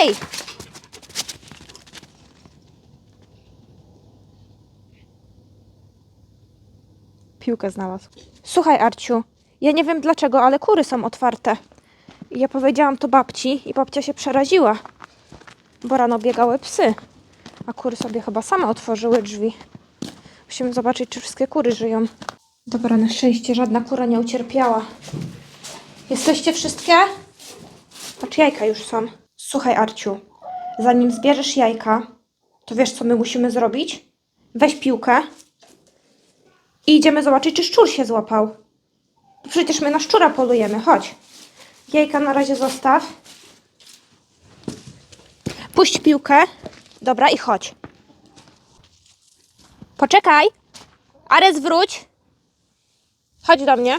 Ej! Piłkę znalazł. Słuchaj, Arciu, ja nie wiem dlaczego, ale kury są otwarte. Ja powiedziałam to babci i babcia się przeraziła, bo rano biegały psy, a kury sobie chyba same otworzyły drzwi. Musimy zobaczyć, czy wszystkie kury żyją. Dobra, na szczęście żadna kura nie ucierpiała. Jesteście wszystkie? Patrz, jajka już są. Słuchaj, Arciu, zanim zbierzesz jajka, to wiesz, co my musimy zrobić? Weź piłkę i idziemy zobaczyć, czy szczur się złapał. Przecież my na szczura polujemy. Chodź. Jajka na razie zostaw. Puść piłkę. Dobra, i chodź. Poczekaj. Ares, wróć. Chodź do mnie.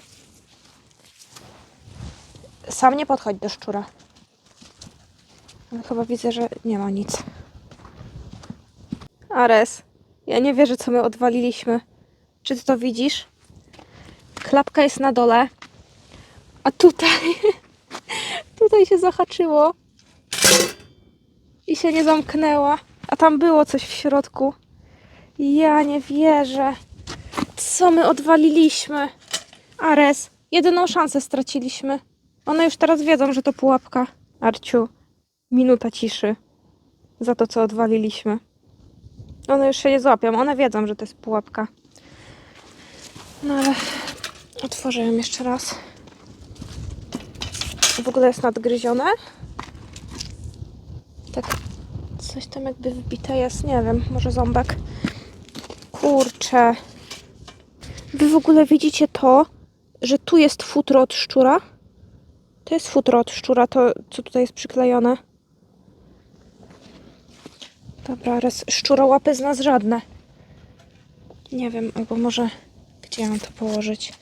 Sam nie podchodź do szczura. Ale chyba widzę, że nie ma nic. Ares, ja nie wierzę, co my odwaliliśmy. Czy ty to widzisz? Klapka jest na dole. A tutaj... tutaj się zahaczyło. I się nie zamknęła. A tam było coś w środku. Ja nie wierzę. Co my odwaliliśmy? Ares, jedyną szansę straciliśmy. One już teraz wiedzą, że to pułapka. Arciu, minuta ciszy za to, co odwaliliśmy. One już się nie złapią. One wiedzą, że to jest pułapka. No ale otworzę ją jeszcze raz. W ogóle jest nadgryzione. Tak, coś tam jakby wbite jest. Nie wiem, może ząbek. Kurczę. Wy w ogóle widzicie to, że tu jest futro od szczura? To jest futro od szczura, to co tutaj jest przyklejone. Dobra, raz szczurołapy z nas żadne. Nie wiem, albo może gdzie mam to położyć?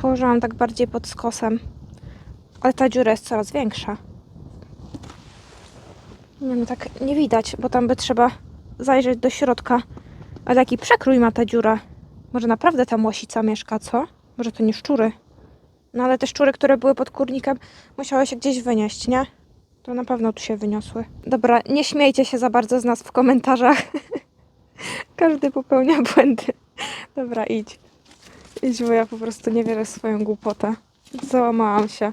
Położyłam tak bardziej pod skosem. Ale ta dziura jest coraz większa. Nie no, tak nie widać, bo tam by trzeba zajrzeć do środka. Ale jaki przekrój ma ta dziura? Może naprawdę tam łasica mieszka, co? Może to nie szczury? No ale te szczury, które były pod kurnikiem, musiały się gdzieś wynieść, nie? To na pewno tu się wyniosły. Dobra, nie śmiejcie się za bardzo z nas w komentarzach. Każdy popełnia błędy. Dobra, idź. Idź, bo ja po prostu nie wierzę w swoją głupotę. Załamałam się.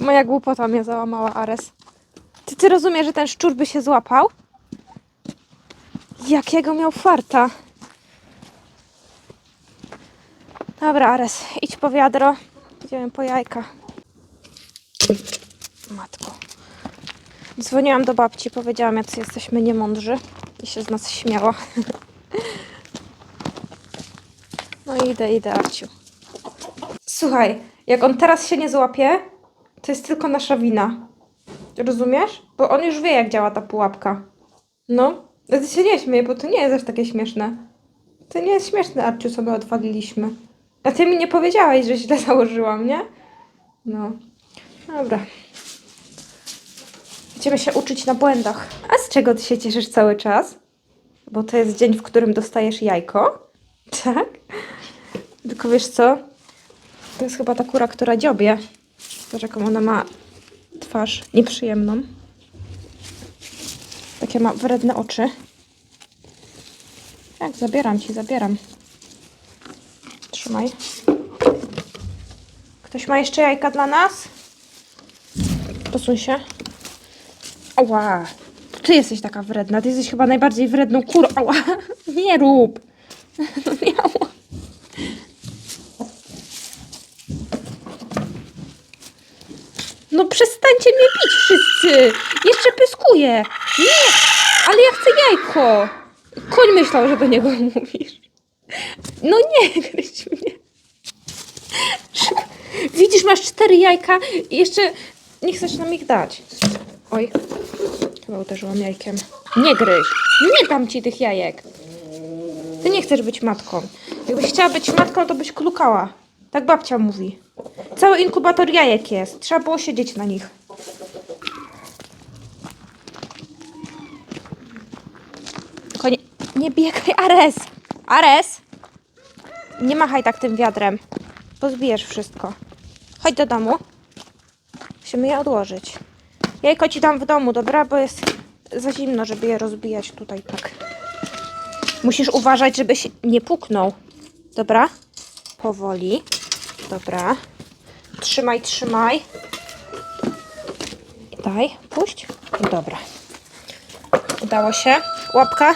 Moja głupota mnie załamała, Ares. Ty, ty rozumiesz, że ten szczur by się złapał? Jakiego miał farta? Dobra, Ares, idź po wiadro. Idziemy po jajka. Matko. Dzwoniłam do babci, powiedziałam, jacy jesteśmy niemądrzy. I się z nas śmiała. No idę, idę, Arciu. Słuchaj, jak on teraz się nie złapie, to jest tylko nasza wina. Rozumiesz? Bo on już wie, jak działa ta pułapka. No, ty się nie śmiej, bo to nie jest aż takie śmieszne. To nie jest śmieszne, Arciu, my odwaliliśmy. A ty mi nie powiedziałeś, że źle założyłam, nie? No. Dobra. Będziemy się uczyć na błędach. A z czego ty się cieszysz cały czas? Bo to jest dzień, w którym dostajesz jajko? Tak? Tylko wiesz co? To jest chyba ta kura, która dziobie. Zobacz, jaką ona ma twarz nieprzyjemną. Takie ma wredne oczy. Tak, zabieram ci, zabieram. Trzymaj. Ktoś ma jeszcze jajka dla nas? Posuń się. Ała. Ty jesteś taka wredna. Ty jesteś chyba najbardziej wredną kurą. Ała. Nie rób. No. No przestańcie mnie bić wszyscy. Jeszcze pyskuję. Nie. Ale ja chcę jajko. Koń myślał, że do niego mówisz. No nie, gryź mnie. Widzisz, masz cztery jajka i jeszcze nie chcesz nam ich dać. Oj, chyba uderzyłam jajkiem. Nie gryź, nie dam ci tych jajek. Ty nie chcesz być matką. Jakbyś chciała być matką, to byś klukała. Tak babcia mówi. Cały inkubator jajek jest. Trzeba było siedzieć na nich. Nie, nie biegaj, Ares! Ares! Nie machaj tak tym wiadrem. Pozbijesz wszystko. Chodź do domu. Musimy je odłożyć. Jajko ci dam w domu, dobra? Bo jest za zimno, żeby je rozbijać tutaj tak. Musisz uważać, żebyś nie puknął. Dobra? Powoli. Dobra. Trzymaj, trzymaj. Daj, puść. Dobra. Udało się. Łapka.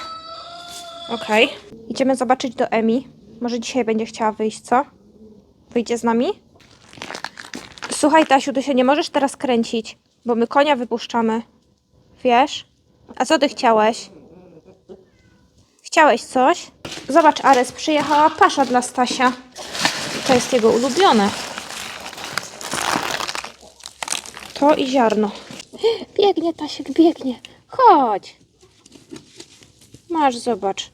Okej. Idziemy zobaczyć do Emi. Może dzisiaj będzie chciała wyjść, co? Wyjdzie z nami? Słuchaj, Tasiu, ty się nie możesz teraz kręcić, bo my konia wypuszczamy. Wiesz? A co ty chciałeś? Chciałeś coś? Zobacz, Ares, przyjechała pasza dla Stasia. To jest jego ulubione. To i ziarno. Biegnie, Tasiek, biegnie. Chodź. Masz, zobacz.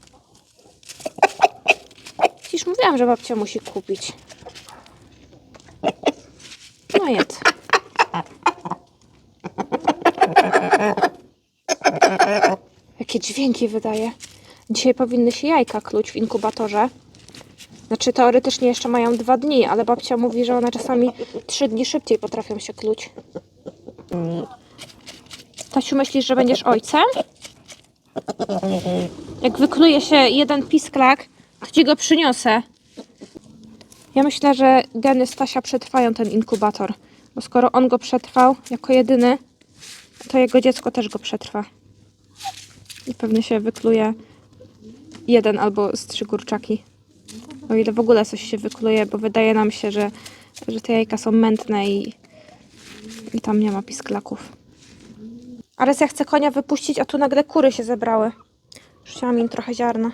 Dziś mówiłam, że babcia musi kupić. No jedz. Jakie dźwięki wydaje. Dzisiaj powinny się jajka kluć w inkubatorze. Znaczy teoretycznie jeszcze mają dwa dni, ale babcia mówi, że one czasami trzy dni szybciej potrafią się kluć. Tasiu, myślisz, że będziesz ojcem? Jak wykluje się jeden pisklak, to ci go przyniosę. Ja myślę, że geny Stasia przetrwają ten inkubator. Bo skoro on go przetrwał jako jedyny, to jego dziecko też go przetrwa. I pewnie się wykluje jeden albo z trzy kurczaki. O ile w ogóle coś się wykluje, bo wydaje nam się, że, że te jajka są mętne i, i tam nie ma pisklaków. Ale ja chcę konia wypuścić, a tu nagle kury się zebrały. Rzuciłam im trochę ziarna.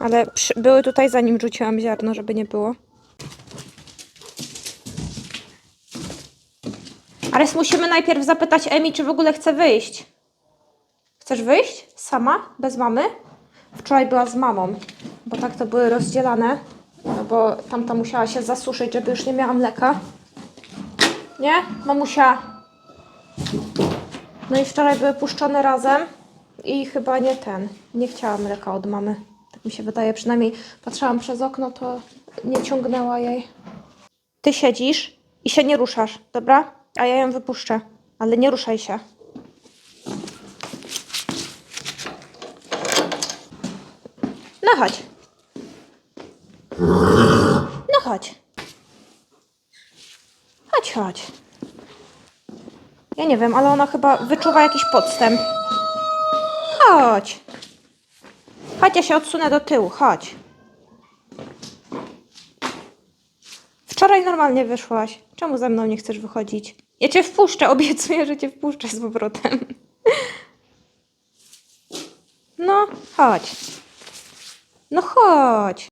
Ale przy, były tutaj zanim rzuciłam ziarno, żeby nie było. Ares, musimy najpierw zapytać Emi, czy w ogóle chce wyjść. Chcesz wyjść? Sama? Bez mamy? Wczoraj była z mamą, bo tak to były rozdzielane. No bo tamta musiała się zasuszyć, żeby już nie miała mleka. Nie? Mamusia. No i wczoraj były puszczone razem i chyba nie ten. Nie chciała mleka od mamy. Tak mi się wydaje, przynajmniej patrzyłam przez okno, to nie ciągnęła jej. Ty siedzisz i się nie ruszasz, dobra? A ja ją wypuszczę. Ale nie ruszaj się. No chodź. No chodź. Chodź, chodź. Ja nie wiem, ale ona chyba wyczuwa jakiś podstęp. Chodź. Chodź, ja się odsunę do tyłu, chodź. Wczoraj normalnie wyszłaś. Czemu ze mną nie chcesz wychodzić? Ja cię wpuszczę, obiecuję, że cię wpuszczę z powrotem. No, chodź. No chodź.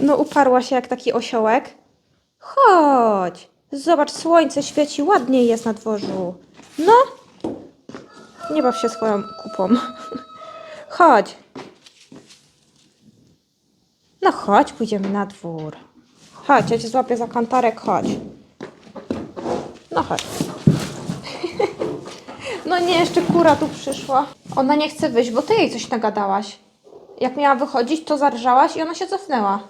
No uparła się jak taki osiołek. Chodź. Zobacz, słońce świeci, ładnie jest na dworzu. No. Nie baw się swoją kupą. Chodź. No chodź, pójdziemy na dwór. Chodź, ja cię złapię za kantarek, chodź. No chodź. No nie, jeszcze kura tu przyszła. Ona nie chce wyjść, bo ty jej coś nagadałaś. Jak miała wychodzić, to zarżałaś i ona się cofnęła.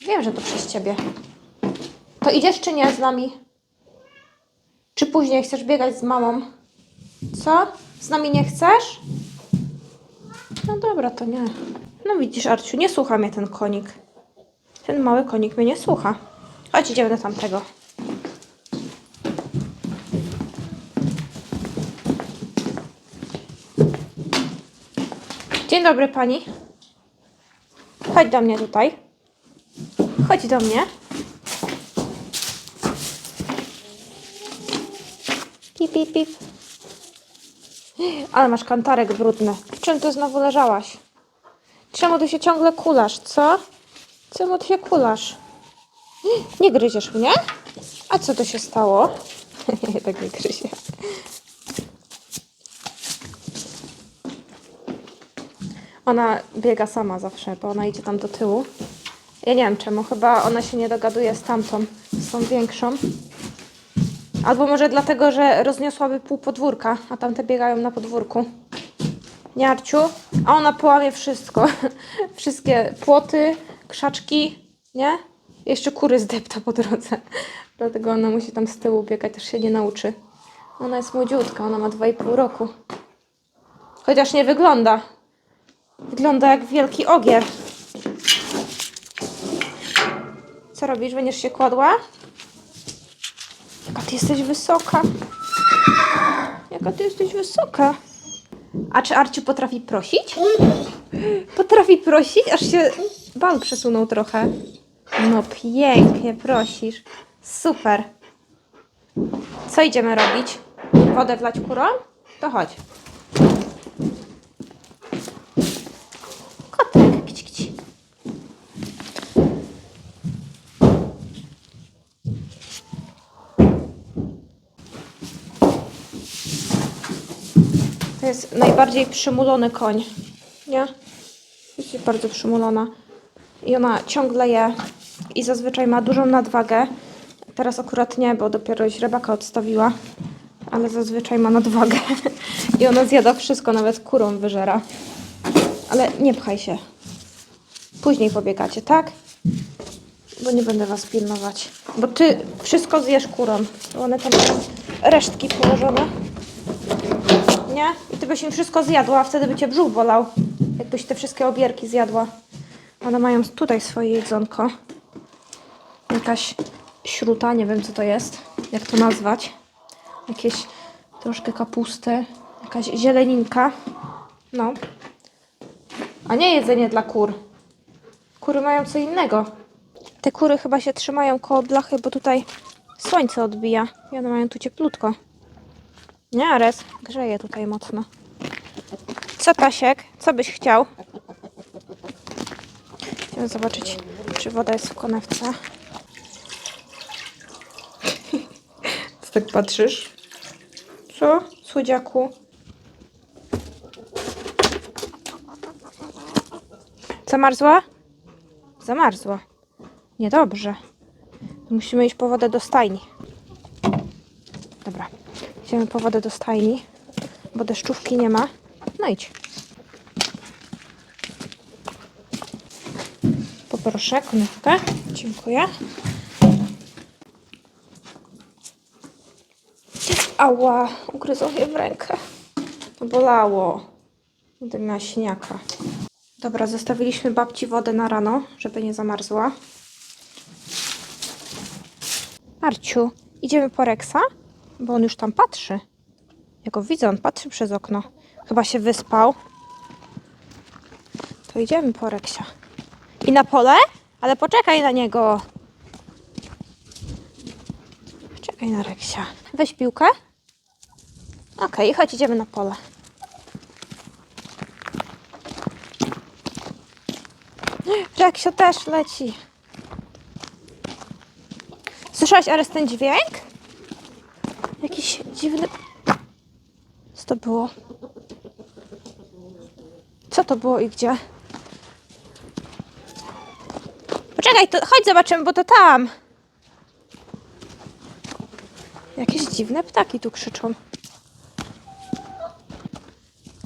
Wiem, że to przez ciebie. To idziesz czy nie z nami? Czy później chcesz biegać z mamą? Co? Z nami nie chcesz? No dobra, to nie. No widzisz, Arciu, nie słucha mnie ten konik. Ten mały konik mnie nie słucha. Chodź, idziemy do tamtego. Dzień dobry pani. Chodź do mnie tutaj. Chodź do mnie. Pip, pip, pip. Ale masz kantarek brudny. W czym ty znowu leżałaś? Czemu ty się ciągle kulasz, co? Czemu ty się kulasz? Nie gryziesz mnie? A co to się stało? Nie, tak nie gryzie. Ona biega sama zawsze, bo ona idzie tam do tyłu. Ja nie wiem czemu, chyba ona się nie dogaduje z tamtą, z tą większą. Albo może dlatego, że rozniosłaby pół podwórka, a tamte biegają na podwórku. Nie, Arciu? A ona połamie wszystko. Wszystkie płoty, krzaczki, nie? Jeszcze kury zdepta po drodze. Dlatego ona musi tam z tyłu biegać, też się nie nauczy. Ona jest młodziutka, ona ma 2,5 roku. Chociaż nie wygląda. Wygląda jak wielki ogier. Co robisz? Będziesz się kładła? Jaka ty jesteś wysoka. Jaka ty jesteś wysoka. A czy Arciu potrafi prosić? Potrafi prosić, aż się bal przesunął trochę. No pięknie prosisz. Super. Co idziemy robić? Wodę wlać kurą? To chodź. Kotek, kici, kici. To jest najbardziej przymulony koń. Nie? Jest bardzo przymulona. I ona ciągle je. I zazwyczaj ma dużą nadwagę. Teraz akurat nie, bo dopiero źrebaka odstawiła. Ale zazwyczaj ma nadwagę. I ona zjada wszystko, nawet kurą wyżera. Ale nie pchaj się. Później pobiegacie, tak? Bo nie będę was pilnować. Bo ty wszystko zjesz kurą. One tam resztki położone. Nie? I ty byś im wszystko zjadła, a wtedy by cię brzuch bolał. Jakbyś te wszystkie obierki zjadła. One mają tutaj swoje jedzonko. Jakaś śruta, nie wiem co to jest. Jak to nazwać? Jakieś troszkę kapusty. Jakaś zieleninka. No. A nie jedzenie dla kur. Kury mają co innego. Te kury chyba się trzymają koło blachy, bo tutaj słońce odbija. I one mają tu cieplutko. Nie, Ares, grzeje tutaj mocno. Co, Tasiek? Co byś chciał? Zobaczyć, czy woda jest w konewce. Co tak patrzysz? Co? Słodziaku? Zamarzła? Zamarzła. Niedobrze. Musimy iść po wodę do stajni. Dobra. Idziemy po wodę do stajni, bo deszczówki nie ma. No idź. Poproszę konewkę. Dziękuję. Ała, ugryzło mnie w rękę. Bolało. Będę miała siniaka. Dobra, zostawiliśmy babci wodę na rano, żeby nie zamarzła. Arciu, idziemy po Reksa? Bo on już tam patrzy. Ja go widzę, on patrzy przez okno. Chyba się wyspał. To idziemy po Reksia. I na pole? Ale poczekaj na niego. Czekaj na Reksia. Weź piłkę. Okej, chodź, idziemy na pole. Reksio też leci. Słyszałaś, Ares, ten dźwięk? Jakiś dziwny... Co to było? Co to było i gdzie? Poczekaj, to chodź zobaczymy, bo to tam. Jakieś dziwne ptaki tu krzyczą.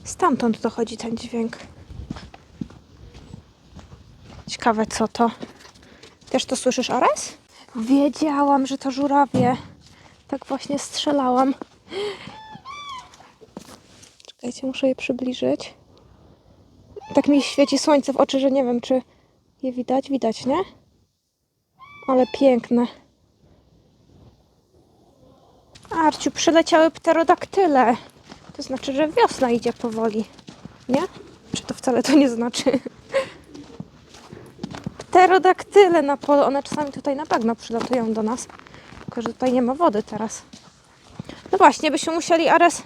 Stamtąd dochodzi ten dźwięk. Ciekawe co to. Też to słyszysz, Ares? Wiedziałam, że to żurawie. Tak właśnie strzelałam. Czekajcie, muszę je przybliżyć. Tak mi świeci słońce w oczy, że nie wiem, czy je widać. Widać, nie? Ale piękne. Arciu, przyleciały pterodaktyle. To znaczy, że wiosna idzie powoli. Nie? Czy to wcale to nie znaczy? Pterodaktyle na polu. One czasami tutaj na bagno przylatują do nas. Tylko, że tutaj nie ma wody teraz. No właśnie, byśmy musieli Ares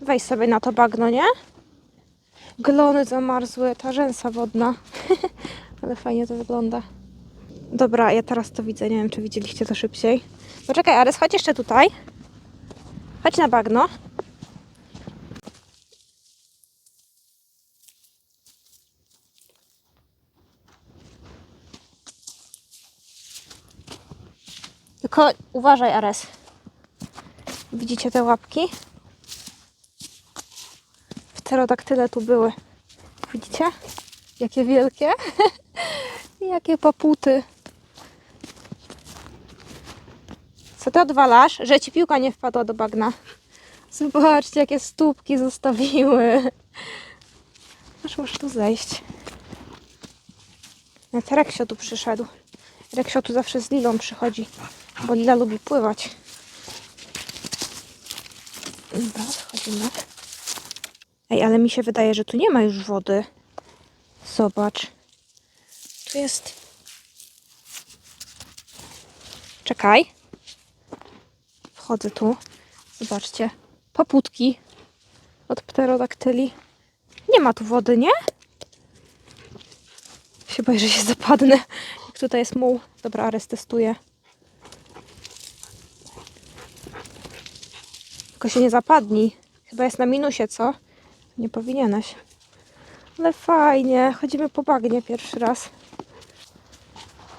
wejść sobie na to bagno, nie? Glony zamarzły, ta rzęsa wodna. Ale fajnie to wygląda. Dobra, ja teraz to widzę. Nie wiem, czy widzieliście to szybciej. Poczekaj, Ares, chodź jeszcze tutaj. Chodź na bagno. Tylko uważaj, Ares. Widzicie te łapki? Pterodaktyle tu były. Widzicie? Jakie wielkie? Jakie paputy. Co ty odwalasz? Że ci piłka nie wpadła do bagna. Zobaczcie, jakie stópki zostawiły. Aż możesz tu zejść. Nawet Reksio tu przyszedł. Reksio tu zawsze z Lilą przychodzi, bo Lila lubi pływać. Dobra, schodzimy. Ej, ale mi się wydaje, że tu nie ma już wody. Zobacz. Tu jest... Czekaj. Wchodzę tu. Zobaczcie. Paputki od pterodaktyli. Nie ma tu wody, nie? Się boję, że się zapadnę. Jak tutaj jest muł. Dobra, Ares testuje. Tylko się nie zapadnij. Chyba jest na minusie, co? Nie powinieneś. Ale fajnie. Chodzimy po bagnie pierwszy raz.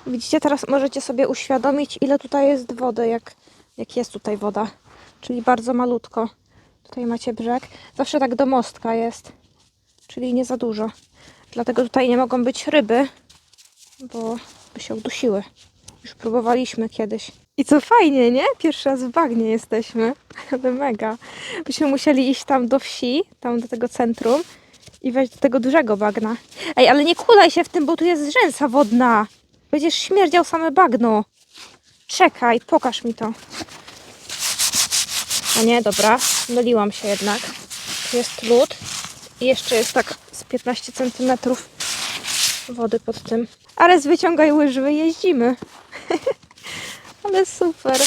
Widzicie, teraz możecie sobie uświadomić, ile tutaj jest wody, jak, jak jest tutaj woda. Czyli bardzo malutko. Tutaj macie brzeg. Zawsze tak do mostka jest. Czyli nie za dużo. Dlatego tutaj nie mogą być ryby, bo by się udusiły. Już próbowaliśmy kiedyś. I co fajnie, nie? Pierwszy raz w bagnie jesteśmy. Ale mega. Byśmy musieli iść tam do wsi, tam do tego centrum i wejść do tego dużego bagna. Ej, ale nie kulaj się w tym, bo tu jest rzęsa wodna. Będziesz śmierdział same bagno. Czekaj, pokaż mi to. A nie, dobra, myliłam się jednak. Tu jest lód i jeszcze jest tak z 15 cm wody pod tym. Ale wyciągaj łyżwy, jeździmy. Ale super.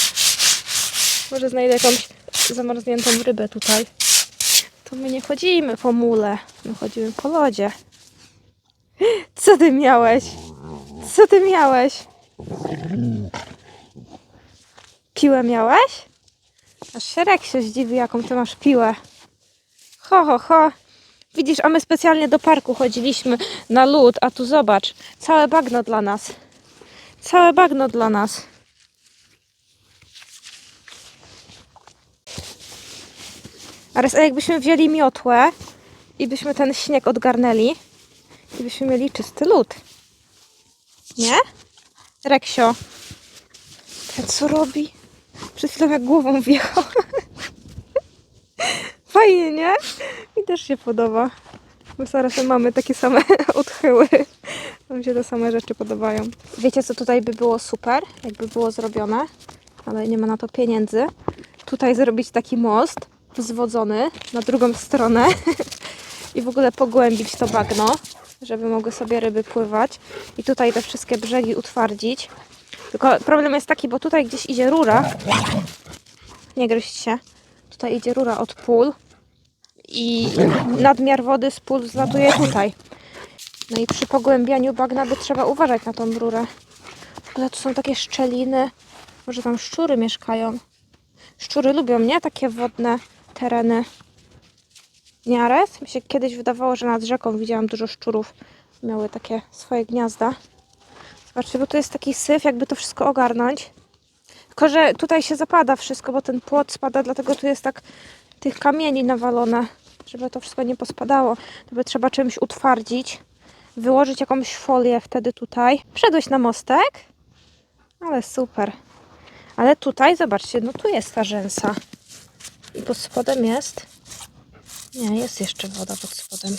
Może znajdę jakąś zamarzniętą rybę tutaj. To my nie chodzimy po mule, my chodzimy po lodzie. Co ty miałeś? Co ty miałeś? Piłę miałeś? Aż się Rek się zdziwi, jaką ty masz piłę. Ho, ho, ho. Widzisz, a my specjalnie do parku chodziliśmy na lód, a tu zobacz, całe bagno dla nas. Całe bagno dla nas. Ares, a jakbyśmy wzięli miotłę i byśmy ten śnieg odgarnęli i byśmy mieli czysty lód. Nie? Reksio. Ten co robi? Przed chwilą jak głową wjechał. Fajnie, nie? Mi też się podoba. My z Aresem mamy takie same odchyły. Nam się te same rzeczy podobają. Wiecie, co tutaj by było super, jakby było zrobione, ale nie ma na to pieniędzy. Tutaj zrobić taki most zwodzony na drugą stronę i w ogóle pogłębić to bagno, żeby mogły sobie ryby pływać. I tutaj te wszystkie brzegi utwardzić. Tylko problem jest taki, bo tutaj gdzieś idzie rura. Nie gryźć się. Tutaj idzie rura od pól i nadmiar wody z pól zlatuje tutaj. No i przy pogłębianiu bagna by trzeba uważać na tą rurę. Ogóle tu są takie szczeliny. Może tam szczury mieszkają. Szczury lubią, nie? Takie wodne tereny. Nie, Ares? Mi się kiedyś wydawało, że nad rzeką widziałam dużo szczurów. Miały takie swoje gniazda. Zobaczcie, bo tu jest taki syf, jakby to wszystko ogarnąć. Tylko, że tutaj się zapada wszystko, bo ten płot spada, dlatego tu jest tak tych kamieni nawalone, żeby to wszystko nie pospadało. To by trzeba czymś utwardzić, wyłożyć jakąś folię wtedy tutaj. Wszedłeś na mostek? Ale super. Ale tutaj, zobaczcie, no tu jest ta rzęsa. I pod spodem jest... Nie, jest jeszcze woda pod spodem.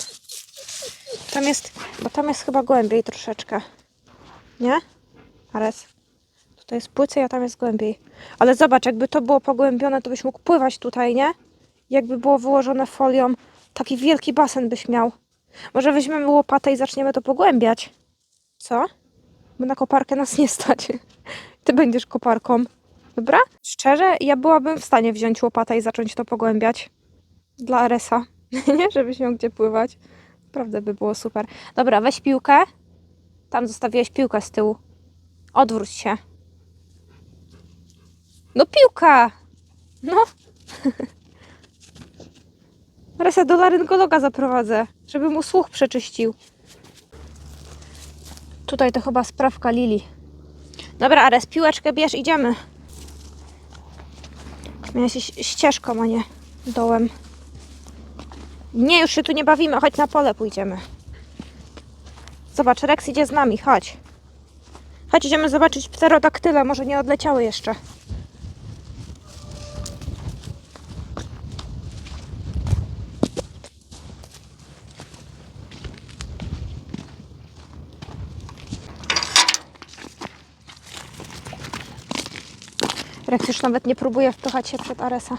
Tam jest, bo tam jest chyba głębiej troszeczkę. Nie? Ares? Tutaj jest płycej, a tam jest głębiej. Ale zobacz, jakby to było pogłębione, to byś mógł pływać tutaj, nie? Jakby było wyłożone folią, taki wielki basen byś miał. Może weźmiemy łopatę i zaczniemy to pogłębiać. Co? Bo na koparkę nas nie stać. Ty będziesz koparką. Dobra? Szczerze, ja byłabym w stanie wziąć łopatę i zacząć to pogłębiać. Dla Aresa. nie? Żebyś miał gdzie pływać. Naprawdę by było super. Dobra, weź piłkę. Tam zostawiłeś piłkę z tyłu. Odwróć się. No piłka! No. Resa do laryngologa zaprowadzę, żeby mu słuch przeczyścił. Tutaj to chyba sprawka Lili. Dobra, Ares, piłeczkę bierz, idziemy. Miałeś ścieżką, a nie dołem. Nie, już się tu nie bawimy, chodź na pole pójdziemy. Zobacz, Rex idzie z nami, chodź. Chodź, idziemy zobaczyć pterodaktyle, może nie odleciały jeszcze. Rex już nawet nie próbuje wpychać się przed Aresa,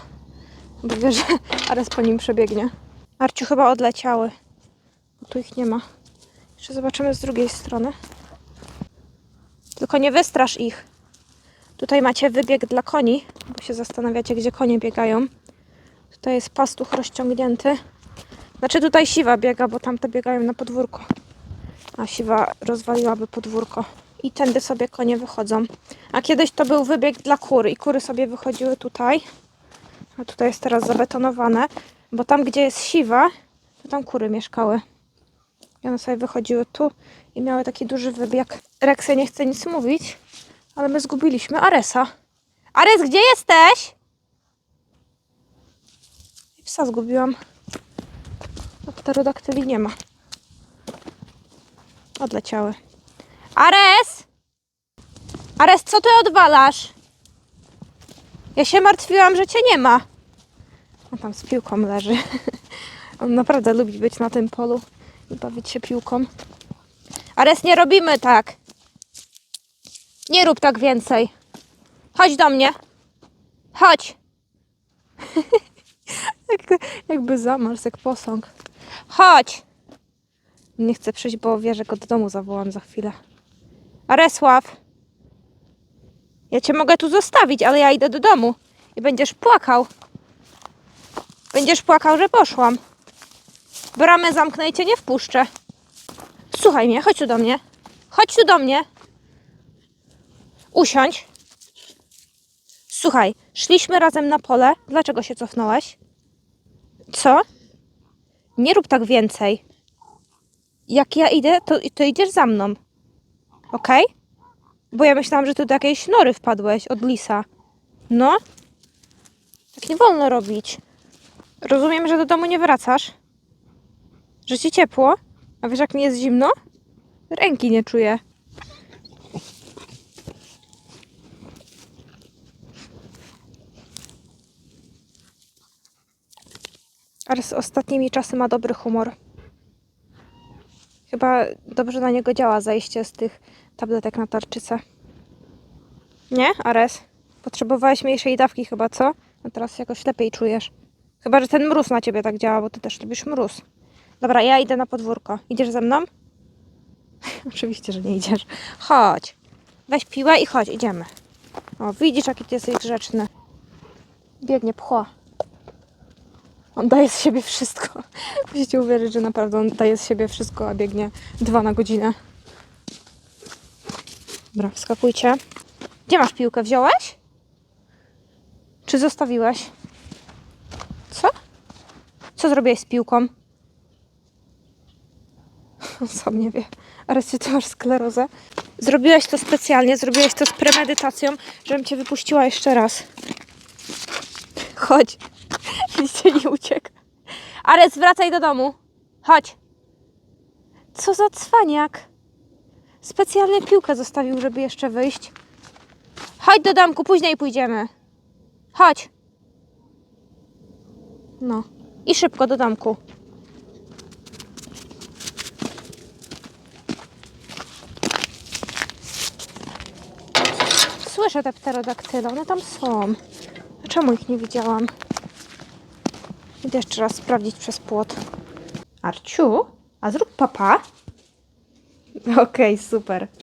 bo wie, że Ares po nim przebiegnie. Arciu chyba odleciały. Bo tu ich nie ma. Jeszcze zobaczymy z drugiej strony. Tylko nie wystrasz ich. Tutaj macie wybieg dla koni, bo się zastanawiacie, gdzie konie biegają. Tutaj jest pastuch rozciągnięty. Znaczy tutaj siwa biega, bo tamte biegają na podwórko. A siwa rozwaliłaby podwórko. I tędy sobie konie wychodzą. A kiedyś to był wybieg dla kur i kury sobie wychodziły tutaj. A tutaj jest teraz zabetonowane, bo tam gdzie jest siwa, to tam kury mieszkały. I one sobie wychodziły tu i miały taki duży wybieg. Reksy nie chce nic mówić, ale my zgubiliśmy Aresa. Ares, gdzie jesteś? I psa zgubiłam. A pterodaktyli nie ma. Odleciały. Ares! Ares, co ty odwalasz? Ja się martwiłam, że cię nie ma. On tam z piłką leży. On naprawdę lubi być na tym polu i bawić się piłką. Ares, nie robimy tak. Nie rób tak więcej. Chodź do mnie. Chodź. Jak, jakby zamarzł, jak posąg. Chodź. Nie chcę przyjść, bo wie, że go do domu zawołam za chwilę. Aresław. Ja cię mogę tu zostawić, ale ja idę do domu. I będziesz płakał. Będziesz płakał, że poszłam. Bramę zamknę i cię nie wpuszczę. Słuchaj mnie, chodź tu do mnie. Chodź tu do mnie. Usiądź. Słuchaj, szliśmy razem na pole. Dlaczego się cofnąłeś? Co? Nie rób tak więcej. Jak ja idę, to, to idziesz za mną. Okej? Bo ja myślałam, że ty do jakiejś nory wpadłeś od lisa. No? Tak nie wolno robić. Rozumiem, że do domu nie wracasz? Że ci ciepło? A wiesz, jak mi jest zimno? Ręki nie czuję. Ares ostatnimi czasy ma dobry humor. Chyba dobrze na niego działa zajście z tych tabletek na tarczycę. Nie, Ares? Potrzebowałeś mniejszej dawki chyba, co? A teraz jakoś lepiej czujesz. Chyba, że ten mróz na ciebie tak działa, bo ty też lubisz mróz. Dobra, ja idę na podwórko. Idziesz ze mną? Oczywiście, że nie idziesz. Chodź. Weź piłę i chodź, idziemy. O, widzisz, jaki ty jesteś grzeczny. Biegnie pchła. On daje z siebie wszystko. Musicie uwierzyć, że naprawdę on daje z siebie wszystko, a biegnie dwa na godzinę. Dobra, wskakujcie. Gdzie masz piłkę? Wziąłeś? Czy zostawiłeś? Co? Co zrobiłeś z piłką? Sam nie wie. Aresie, ty masz sklerozę. Zrobiłeś to specjalnie, zrobiłeś to z premedytacją, żebym cię wypuściła jeszcze raz. Chodź. Widzicie, nie uciekł. Ares, wracaj do domu. Chodź. Co za cwaniak. Specjalnie piłkę zostawił, żeby jeszcze wyjść. Chodź do domku, później pójdziemy. Chodź. No. I szybko do domku. Słyszę te pterodaktyle, one tam są. A czemu ich nie widziałam? Idę jeszcze raz sprawdzić przez płot. Arciu, a zrób papa. Okej, super.